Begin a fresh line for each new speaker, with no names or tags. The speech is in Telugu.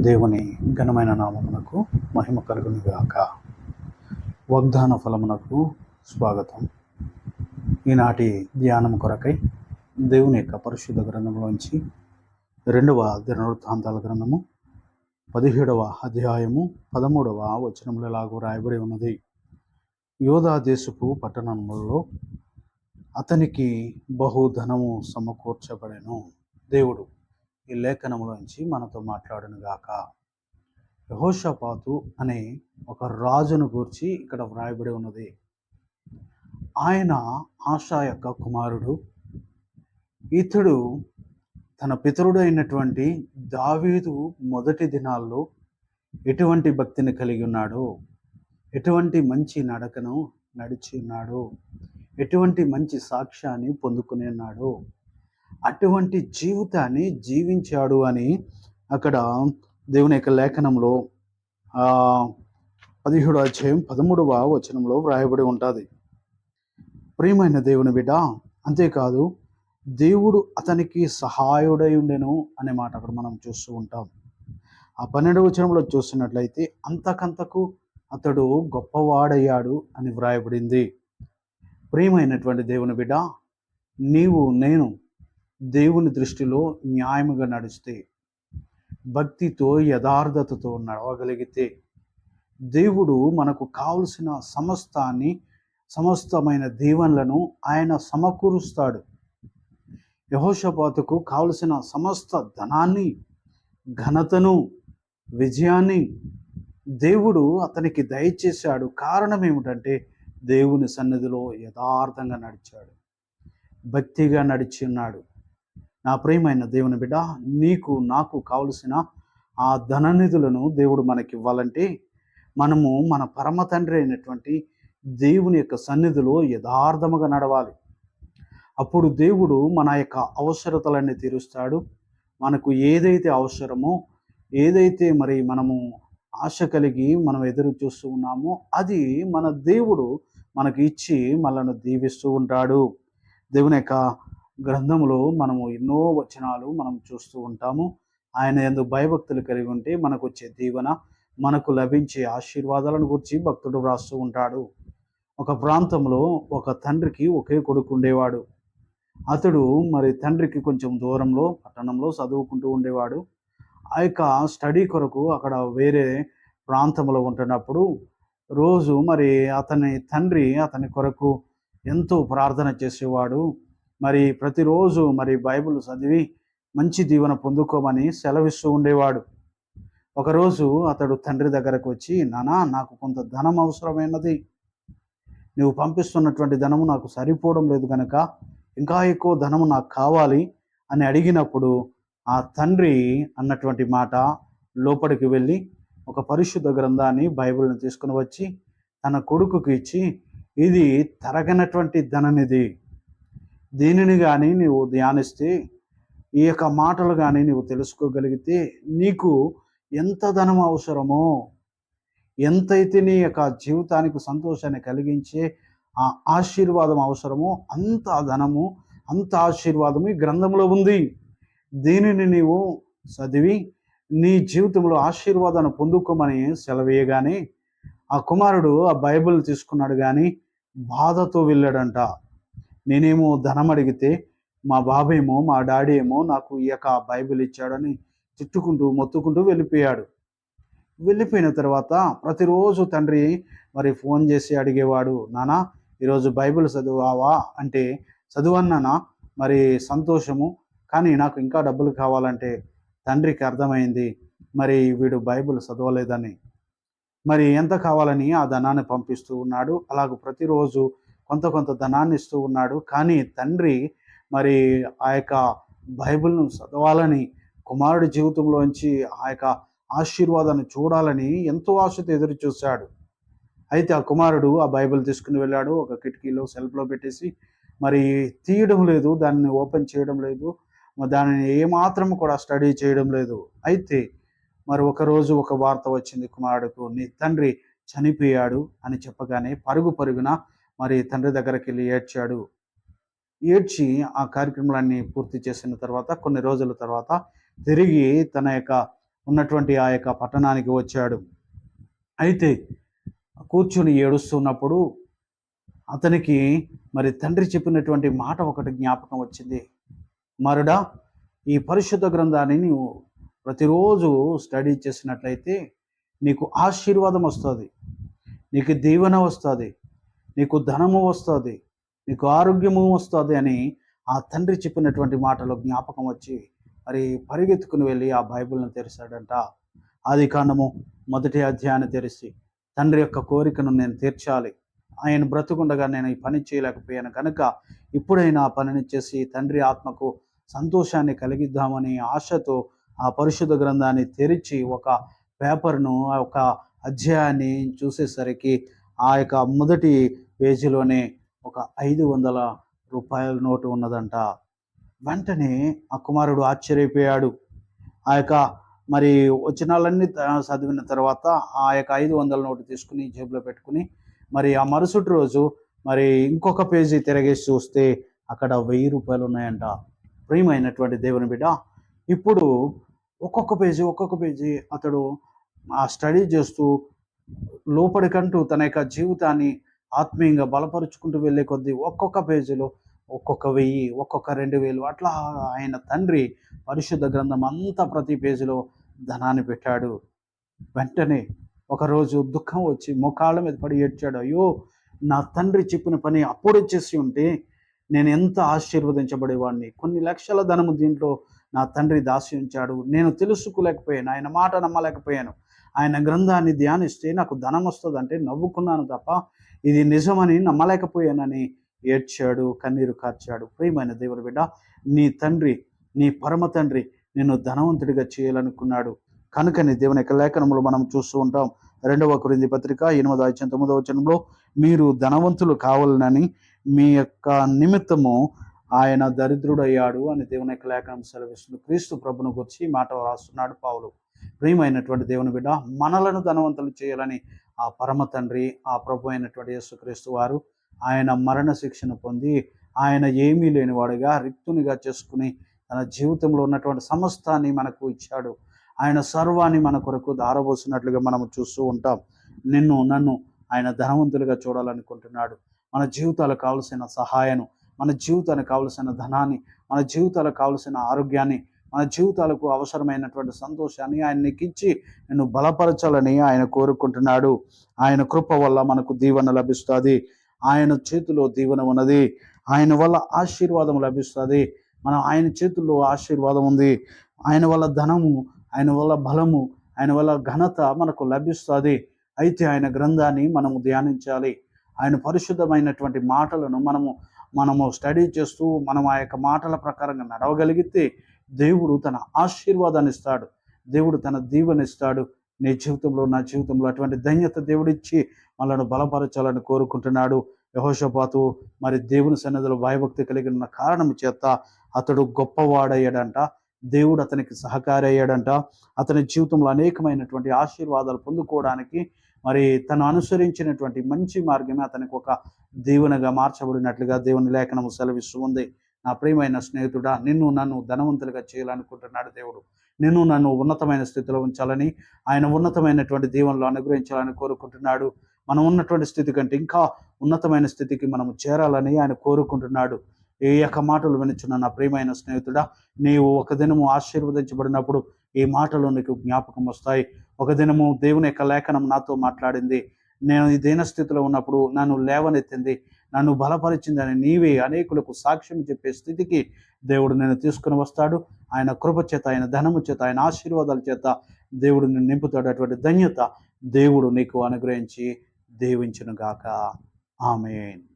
దేవుని ఘనమైన నామమునకు మహిమ కలుగుని గాక వాగ్దాన ఫలమునకు స్వాగతం. ఈనాటి ధ్యానం కొరకై దేవుని యొక్క పరిశుద్ధ గ్రంథంలోంచి రెండవ దినవృత్తాంతాల గ్రంథము పదిహేడవ అధ్యాయము పదమూడవ వచనంలో ఎలాగూ రాయబడి ఉన్నది. యోధా దేశపు పట్టణములలో అతనికి బహుధనము సమకూర్చబడెను. దేవుడు ఈ లేఖనంలోంచి మనతో మాట్లాడను గాక యహోషపాతు అనే ఒక రాజును గూర్చి ఇక్కడ వ్రాయబడి ఉన్నది. ఆయన ఆశా యొక్క కుమారుడు. ఇతడు తన పితరుడు అయినటువంటి దావీదు మొదటి దినాల్లో ఎటువంటి భక్తిని కలిగి ఉన్నాడు ఎటువంటి మంచి నడకను నడిచి ఉన్నాడు ఎటువంటి మంచి సాక్ష్యాన్ని పొందుకుని ఉన్నాడు అటువంటి జీవితాన్ని జీవించాడు అని అక్కడ దేవుని యొక్క లేఖనంలో పదిహేడు అధ్యాయం పదమూడవ వచనంలో వ్రాయబడి ఉంటుంది. ప్రియమైన దేవుని బిడ్డ అంతేకాదు దేవుడు అతనికి సహాయుడై ఉండెను అనే మాట అక్కడ మనం చూస్తూ ఉంటాం. ఆ పన్నెండు వచనంలో చూస్తున్నట్లయితే అంతకంతకు అతడు గొప్పవాడయ్యాడు అని వ్రాయబడింది. ప్రియమైనటువంటి దేవుని బిడ్డ నీవు నేను దేవుని దృష్టిలో న్యాయముగా నడిస్తే భక్తితో యథార్థతతో నడవగలిగితే దేవుడు మనకు కావలసిన సమస్తాన్ని సమస్తమైన దీవెనలను ఆయన సమకూరుస్తాడు. యహోషపాతకు కావలసిన సమస్త ధనాన్ని ఘనతను విజయాన్ని దేవుడు అతనికి దయచేశాడు. కారణం ఏమిటంటే దేవుని సన్నిధిలో యథార్థంగా నడిచాడు. భక్తిగా నడిచి ఉన్నాడు. నా ప్రియమైన దేవుని బిడ్డ నీకు నాకు కావలసిన ఆ ధననిధులను దేవుడు మనకి ఇవ్వాలంటే మనము మన పరమ తండ్రి అయినటువంటి దేవుని యొక్క సన్నిధిలో యథార్థముగా నడవాలి. అప్పుడు దేవుడు మన యొక్క అవసరతలన్నీ తీరుస్తాడు. మనకు ఏదైతే అవసరమో ఏదైతే మరి మనము ఆశ కలిగి మనం ఎదురు చూస్తూ ఉన్నామో అది మన దేవుడు మనకి ఇచ్చి మనల్ని దీవిస్తూ ఉంటాడు. దేవుని యొక్క గ్రంథంలో మనము ఎన్నో వచనాలు మనం చూస్తూ ఉంటాము. ఆయన ఎందు భయభక్తులు కలిగి ఉంటే మనకు వచ్చే దీవెన మనకు లభించే ఆశీర్వాదాలను గురించి భక్తుడు వ్రాస్తూ ఉంటాడు. ఒక ప్రాంతంలో ఒక తండ్రికి ఒకే కొడుకు ఉండేవాడు. అతడు మరి తండ్రికి కొంచెం దూరంలో పట్టణంలో చదువుకుంటూ ఉండేవాడు. ఆ యొక్క స్టడీ కొరకు అక్కడ వేరే ప్రాంతంలో ఉంటున్నప్పుడు రోజు మరి అతని తండ్రి అతని కొరకు ఎంతో ప్రార్థన చేసేవాడు. మరి ప్రతిరోజు మరి బైబిల్ చదివి మంచి దీవెన పొందుకోమని సెలవిస్తూ ఉండేవాడు. ఒకరోజు అతడు తండ్రి దగ్గరకు వచ్చి నానా నాకు కొంత ధనం అవసరమైనది. నువ్వు పంపిస్తున్నటువంటి ధనము నాకు సరిపోవడం లేదు కనుక ఇంకా ఎక్కువ ధనము నాకు కావాలి అని అడిగినప్పుడు ఆ తండ్రి అన్నటువంటి మాట లోపలికి వెళ్ళి ఒక పరిశుద్ధ గ్రంథాన్ని బైబిల్ని తీసుకుని వచ్చి తన కొడుకుకి ఇచ్చి ఇది తరగనటువంటి ధననిది. దీనిని కానీ నీవు ధ్యానిస్తే ఈ యొక్క మాటలు కానీ నీవు తెలుసుకోగలిగితే నీకు ఎంత ధనం అవసరమో ఎంతైతే నీ యొక్క జీవితానికి సంతోషాన్ని కలిగించే ఆ ఆశీర్వాదం అవసరమో అంత ధనము అంత ఆశీర్వాదము ఈ గ్రంథంలో ఉంది. దీనిని నీవు చదివి నీ జీవితంలో ఆశీర్వాదాన్ని పొందుకోమని సెలవేయగానే ఆ కుమారుడు ఆ బైబిల్ తీసుకున్నాడు కానీ బాధతో వెళ్ళాడంట. నేనేమో ధనం అడిగితే మా బాబేమో మా డాడీ ఏమో నాకు ఈ యొక్క బైబిల్ ఇచ్చాడని తిట్టుకుంటూ మొత్తుకుంటూ వెళ్ళిపోయాడు. వెళ్ళిపోయిన తర్వాత ప్రతిరోజు తండ్రి మరి ఫోన్ చేసి అడిగేవాడు నానా ఈరోజు బైబిల్ చదువావా? అంటే చదువన్నానా మరి సంతోషము కానీ నాకు ఇంకా డబ్బులు కావాలంటే తండ్రికి అర్థమైంది మరి వీడు బైబిల్ చదవలేదని. మరి ఎంత కావాలని ఆ ధనాన్ని పంపిస్తూ ఉన్నాడు. అలాగ ప్రతిరోజు కొంత కొంత ధనాన్ని ఇస్తూ ఉన్నాడు. కానీ తండ్రి మరి ఆ యొక్క బైబిల్ను చదవాలని కుమారుడి జీవితంలోంచి ఆ యొక్క ఆశీర్వాదాన్ని చూడాలని ఎంతో ఆశతో ఎదురు చూశాడు. అయితే ఆ కుమారుడు ఆ బైబిల్ తీసుకుని వెళ్ళాడు. ఒక కిటికీలో సెల్ఫ్లో పెట్టేసి మరి తీయడం లేదు దాన్ని ఓపెన్ చేయడం లేదు దానిని ఏమాత్రం కూడా స్టడీ చేయడం లేదు. అయితే మరి ఒకరోజు ఒక వార్త వచ్చింది కుమారుడుకు నీ తండ్రి చనిపోయాడు అని చెప్పగానే పరుగు పరుగున మరి తండ్రి దగ్గరికి వెళ్ళి ఏడ్చాడు. ఏడ్చి ఆ కార్యక్రమాలన్నీ పూర్తి చేసిన తర్వాత కొన్ని రోజుల తర్వాత తిరిగి తన యొక్క ఉన్నటువంటి ఆ యొక్క పట్టణానికి వచ్చాడు. అయితే కూర్చుని ఏడుస్తున్నప్పుడు అతనికి మరి తండ్రి చెప్పినటువంటి మాట ఒకటి జ్ఞాపకం వచ్చింది. మరుడా ఈ పరిశుద్ధ గ్రంథాన్ని నీవు ప్రతిరోజు స్టడీ చేసినట్లయితే నీకు ఆశీర్వాదం వస్తుంది. నీకు దీవెన వస్తుంది. నీకు ధనము వస్తుంది నీకు ఆరోగ్యము వస్తుంది అని ఆ తండ్రి చెప్పినటువంటి మాటలు జ్ఞాపకం వచ్చి మరి పరిగెత్తుకుని వెళ్ళి ఆ బైబిల్ను తెరిచాడంట. ఆది కాండము మొదటి అధ్యాయాన్ని తెరిచి తండ్రి యొక్క కోరికను నేను తీర్చాలి. ఆయన బ్రతుకుండగా నేను ఈ పని చేయలేకపోయాను కనుక ఇప్పుడైనా ఆ పనిని చేసి తండ్రి ఆత్మకు సంతోషాన్ని కలిగిద్దామని ఆశతో ఆ పరిశుద్ధ గ్రంథాన్ని తెరిచి ఒక పేపర్ను ఒక అధ్యాయాన్ని చూసేసరికి ఆ యొక్క మొదటి పేజీలోనే ఒక ఐదు వందల రూపాయల నోటు ఉన్నదంట. వెంటనే ఆ కుమారుడు ఆశ్చర్యపోయాడు. ఆ యొక్క మరి వచనాలన్నీ చదివిన తర్వాత ఆ యొక్క ఐదు వందల నోటు తీసుకుని జేబులో పెట్టుకుని మరి ఆ మరుసటి రోజు మరి ఇంకొక పేజీ తిరగేసి చూస్తే అక్కడ వెయ్యి రూపాయలు ఉన్నాయంట. ప్రియమైనటువంటి దేవుని బిడ్డ ఇప్పుడు ఒక్కొక్క పేజీ ఒక్కొక్క పేజీ అతడు ఆ స్టడీ చేస్తూ లోపలికంటూ తన యొక్క జీవితాన్ని ఆత్మీయంగా బలపరుచుకుంటూ వెళ్ళే కొద్దీ ఒక్కొక్క పేజీలో ఒక్కొక్క వెయ్యి ఒక్కొక్క రెండు వేలు అట్లా ఆయన తండ్రి పరిశుద్ధ గ్రంథం అంతా ప్రతి పేజీలో ధనాన్ని పెట్టాడు. వెంటనే ఒకరోజు దుఃఖం వచ్చి మోకాళ్ళ మీద పడి ఏడ్చాడు. అయ్యో నా తండ్రి చెప్పిన పని అప్పుడు చేసి ఉంటే నేను ఎంత ఆశీర్వదించబడేవాడిని కొన్ని లక్షల ధనము దీంట్లో నా తండ్రి దాసి ఉంచాడు. నేను తెలుసుకోలేకపోయాను. ఆయన మాట నమ్మలేకపోయాను. ఆయన గ్రంథాన్ని ధ్యానిస్తే నాకు ధనం వస్తుందంటే నవ్వుకున్నాను తప్ప ఇది నిజమని నమ్మలేకపోయానని ఏడ్చాడు కన్నీరు కార్చాడు. ప్రియమైన దేవుని బిడ్డ నీ తండ్రి నీ పరమ తండ్రి నిన్ను ధనవంతుడిగా చేయాలనుకున్నాడు. కనుకని దేవుని యొక్క లేఖనములు మనం చూస్తూ ఉంటాం. రెండవ కురింది పత్రిక ఎనిమిదో అధ్యాయం తొమ్మిదవ వచనంలో మీరు ధనవంతులు కావాలని మీ యొక్క నిమిత్తము ఆయన దరిద్రుడయ్యాడు అని దేవుని యొక్క లేఖనం సెలవిస్తుంది. క్రీస్తు ప్రభును గురించి మాట రాస్తున్నాడు పావులు ప్రియమైనటువంటి దేవుని బిడ్డ మనలను ధనవంతులు చేయాలని ఆ పరమ తండ్రి ఆ ప్రభు అయినటువంటి యేసుక్రీస్తు వారు ఆయన మరణ శిక్షను పొంది ఆయన ఏమీ లేనివాడుగా రిక్తునిగా చేసుకుని తన జీవితంలో ఉన్నటువంటి సమస్తాన్ని మనకు ఇచ్చాడు. ఆయన సర్వాన్ని మన కొరకు దారబోసినట్లుగా మనం చూస్తూ ఉంటాం. నిన్ను నన్ను ఆయన ధనవంతులుగా చూడాలనుకుంటున్నాడు. మన జీవితాలకు కావలసిన సహాయాన్ని మన జీవితానికి కావలసిన ధనాన్ని మన జీవితాలకు కావలసిన ఆరోగ్యాన్ని మన జీవితాలకు అవసరమైనటువంటి సంతోషాన్ని ఆయన ఇచ్చి నిన్ను బలపరచాలని ఆయన కోరుకుంటున్నాడు. ఆయన కృప వల్ల మనకు దీవెన లభిస్తుంది. ఆయన చేతిలో దీవెన ఉన్నది. ఆయన వల్ల ఆశీర్వాదం లభిస్తుంది. మనం ఆయన చేతుల్లో ఆశీర్వాదం ఉంది. ఆయన వల్ల ధనము ఆయన వల్ల బలము ఆయన వల్ల ఘనత మనకు లభిస్తుంది. అయితే ఆయన గ్రంథాన్ని మనము ధ్యానించాలి. ఆయన పరిశుద్ధమైనటువంటి మాటలను మనము మనము స్టడీ చేస్తూ మనం ఆ యొక్క మాటల ప్రకారంగా నడవగలిగితే దేవుడు తన ఆశీర్వాదాన్ని ఇస్తాడు దేవుడు తన దీవెన ఇస్తాడు నీ జీవితంలో నా జీవితంలో అటువంటి ధన్యత దేవుడిచ్చి మనల్ని బలపరచాలని కోరుకుంటున్నాడు. యహోషపాతు మరి దేవుని సన్నిధిలో భయభక్తి కలిగిన కారణం చేత అతడు గొప్పవాడయ్యాడంట. దేవుడు అతనికి సహకారయ్యాడంట. అతని జీవితంలో అనేకమైనటువంటి ఆశీర్వాదాలు పొందుకోవడానికి మరి తను అనుసరించినటువంటి మంచి మార్గమే అతనికి ఒక దీవెనగా మార్చబడినట్లుగా దేవుని లేఖనము సెలవిస్తూ ఉంది. నా ప్రియమైన స్నేహితుడా నిన్ను నన్ను ధనవంతులుగా చేయాలనుకుంటున్నాడు దేవుడు. నిన్ను నన్ను ఉన్నతమైన స్థితిలో ఉంచాలని ఆయన ఉన్నతమైనటువంటి దీవెనలో అనుగ్రహించాలని కోరుకుంటున్నాడు. మనం ఉన్నటువంటి స్థితి కంటే ఇంకా ఉన్నతమైన స్థితికి మనం చేరాలని ఆయన కోరుకుంటున్నాడు. ఏ యొక్క మాటలు వినుచున్న నా ప్రియమైన స్నేహితుడా నీవు ఒక దినము ఆశీర్వదించబడినప్పుడు ఈ మాటలు నీకు జ్ఞాపకం వస్తాయి. ఒక దినము దేవుని యొక్క లేఖనం నాతో మాట్లాడింది. నేను ఈ దీన స్థితిలో ఉన్నప్పుడు నన్ను లేవనెత్తింది. నన్ను బలపరిచిందని నీవే అనేకులకు సాక్ష్యం చెప్పే స్థితికి దేవుడు నేను తీసుకుని వస్తాడు. ఆయన కృప చేత ఆయన ధనము చేత ఆయన ఆశీర్వాదాల చేత దేవుడు నిన్ను నింపుతాడు. అటువంటి ధన్యత దేవుడు నీకు అనుగ్రహించి దీవించును గాక ఆమెన్.